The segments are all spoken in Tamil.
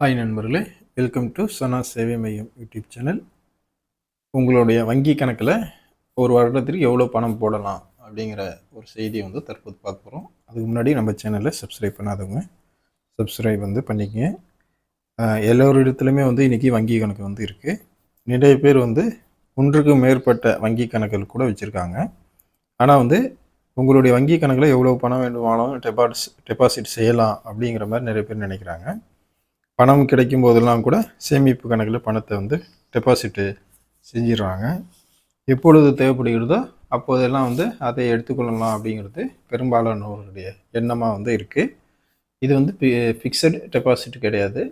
ஹாய் நண்பர்களே வெல்கம் டு சனா சேவை மையம் யூடியூப் சேனல். உங்களுடைய வங்கி கணக்கில் ஒரு வருடத்திற்கு எவ்வளோ பணம் போடலாம் அப்படிங்கிற ஒரு செய்தியை வந்து தற்போது பார்க்க போகிறோம் அதுக்கு முன்னாடி நம்ம சேனலில் சப்ஸ்கிரைப் பண்ணாதவங்க சப்ஸ்கிரைப் வந்து பண்ணிக்கங்க. எல்லோரிடத்துலையுமே வந்து இன்றைக்கி வங்கி கணக்கு வந்து இருக்குது நிறைய பேர் வந்து ஒன்றுக்கு மேற்பட்ட வங்கி கணக்குகள் கூட வச்சுருக்காங்க. ஆனால் வந்து உங்களுடைய வங்கி கணக்கில் எவ்வளோ பணம் வேண்டுமானாலும் டெபாசிட் டெபாசிட் செய்யலாம் அப்படிங்கிற மாதிரி நிறைய பேர் நினைக்கிறாங்க. பணம் கிடைக்கும் போதெல்லாம் கூட சேமிப்பு கணக்கில் பணத்தை வந்து டெபாசிட்டு செஞ்சிடுறாங்க. எப்பொழுது தேவைப்படுகிறதோ அப்போதெல்லாம் வந்து அதை எடுத்துக்கொள்ளலாம் அப்படிங்கிறது பெரும்பாலானவர்களுடைய எண்ணமாக வந்து இருக்குது இது வந்து ஃபிக்ஸட் டெபாசிட் கிடையாது.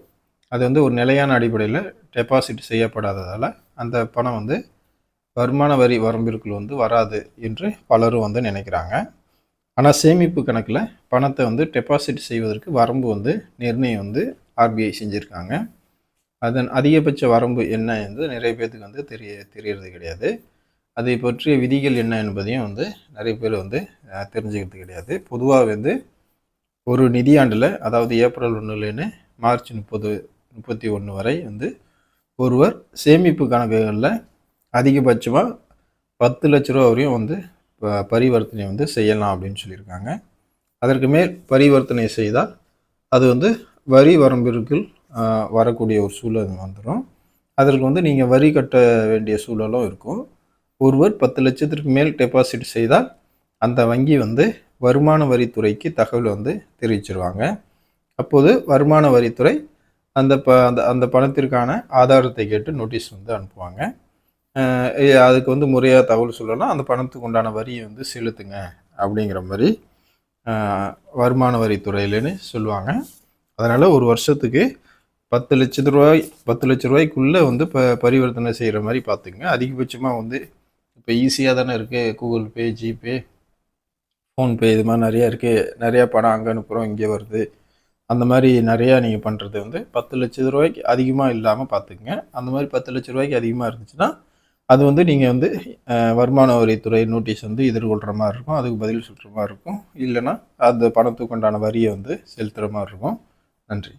அது வந்து ஒரு நிலையான அடிப்படையில் டெபாசிட் செய்யப்படாததால் அந்த பணம் வந்து வருமான வரி வரம்பிற்குள் வந்து வராது என்று பலரும் வந்து நினைக்கிறாங்க. ஆனால் சேமிப்பு கணக்கில் பணத்தை வந்து டெபாசிட் செய்வதற்கு வரம்பு வந்து நிர்ணயம் வந்து ஆர்பிஐ செஞ்சுருக்காங்க. அதன் அதிகபட்ச வரம்பு என்ன என்று நிறைய பேர்த்துக்கு வந்து தெரிய தெரியறது கிடையாது. அதை பற்றிய விதிகள் என்ன என்பதையும் வந்து நிறைய பேர் வந்து தெரிஞ்சுக்கிறது கிடையாது. பொதுவாக வந்து ஒரு நிதியாண்டில் அதாவது ஏப்ரல் ஒன்றுலேருந்து மார்ச் முப்பது முப்பத்தி ஒன்று வரை வந்து ஒருவர் சேமிப்பு கணக்குகளில் அதிகபட்சமாக பத்து லட்ச ரூபா வரையும் வந்து ப- பரிவர்த்தனை வந்து செய்யலாம் அப்படின்னு சொல்லியிருக்காங்க. அதற்கு மேல் பரிவர்த்தனை செய்தால் அது வந்து வரி வரம்பிற்குள் வரக்கூடிய ஒரு சூழல் வந்துடும் அதற்கு வந்து நீங்கள் வரி கட்ட வேண்டிய சூழலும் இருக்கும். ஒருவர் பத்து லட்சத்திற்கு மேல் டெபாசிட் செய்தால் அந்த வங்கி வந்து வருமான வரித்துறைக்கு தகவல் வந்து தெரிவிச்சிருவாங்க. அப்போது வருமான வரித்துறை அந்த ப அந்த அந்த பணத்திற்கான ஆதாரத்தை கேட்டு நோட்டீஸ் வந்து அனுப்புவாங்க. அதுக்கு வந்து முறையாக தகவல் சொல்லலாம். அந்த பணத்துக்கு உண்டான வரியை வந்து செலுத்துங்க அப்படிங்கிற மாதிரி வருமான வரித்துறையிலன்னு சொல்லுவாங்க. அதனால் ஒரு வருஷத்துக்கு பத்து லட்சத்து ரூபாய் பத்து லட்ச ரூபாய்க்குள்ளே வந்து ப பரிவர்த்தனை செய்கிற மாதிரி பார்த்துங்க அதிகபட்சமாக வந்து இப்போ ஈஸியாக தானே இருக்குது கூகுள் பே ஜிபே ஃபோன்பே இது மாதிரி நிறையா இருக்குது நிறையா பணம் அங்கே அனுப்புகிறோம் இங்கே வருது. அந்த மாதிரி நிறையா நீங்கள் பண்ணுறது வந்து பத்து லட்ச ரூபாய்க்கு அதிகமாக இல்லாமல் பார்த்துக்குங்க. அந்த மாதிரி பத்து லட்ச ரூபாய்க்கு அதிகமாக இருந்துச்சுன்னா அது வந்து நீங்கள் வந்து வருமான வரித்துறை நோட்டீஸ் வந்து எதிர்கொள்கிற மாதிரி இருக்கும். அதுக்கு பதில் சொல்கிற மாதிரி இருக்கும். இல்லைன்னா அந்த பணத்துக்கு உண்டான வரியை வந்து செலுத்துகிற மாதிரி இருக்கும். நன்றி